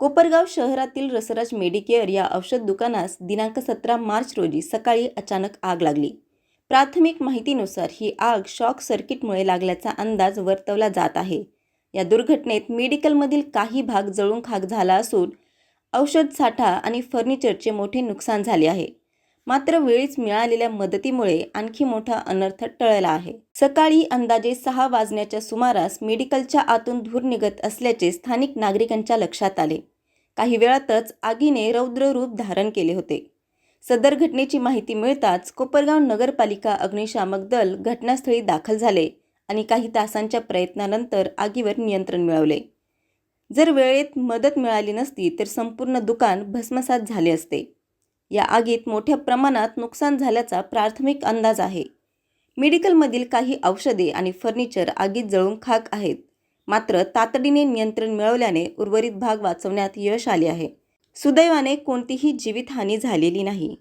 कोपरगाव शहरातील रसराज मेडिकेअर या औषध दुकानास दिनांक सतरा मार्च रोजी सकाळी अचानक आग लागली. प्राथमिक माहितीनुसार ही आग शॉक सर्किटमुळे लागल्याचा अंदाज वर्तवला जात आहे. या दुर्घटनेत मेडिकलमधील काही भाग जळून खाक झाला असून औषध साठा आणि फर्निचरचे मोठे नुकसान झाले आहे. मात्र वेळीच मिळालेल्या मदतीमुळे आणखी मोठा अनर्थ टळला आहे. सकाळी अंदाजे सहा वाजण्याच्या सुमारास मेडिकलच्या आतून धूर निघत असल्याचे स्थानिक नागरिकांच्या लक्षात आले. काही वेळातच आगीने रौद्र रूप धारण केले होते. सदर घटनेची माहिती मिळताच कोपरगाव नगरपालिका अग्निशामक दल घटनास्थळी दाखल झाले आणि काही तासांच्या प्रयत्नानंतर आगीवर नियंत्रण मिळवले. जर वेळेत मदत मिळाली नसती तर संपूर्ण दुकान भस्मसात झाले असते. या आगीत मोठ्या प्रमाणात नुकसान झाल्याचा प्राथमिक अंदाज आहे. मेडिकलमधील काही औषधे आणि फर्निचर आगीत जळून खाक आहेत. मात्र तातडीने नियंत्रण मिळवल्याने उर्वरित भाग वाचवण्यात यश आले आहे. सुदैवाने कोणतीही जीवितहानी झालेली नाही.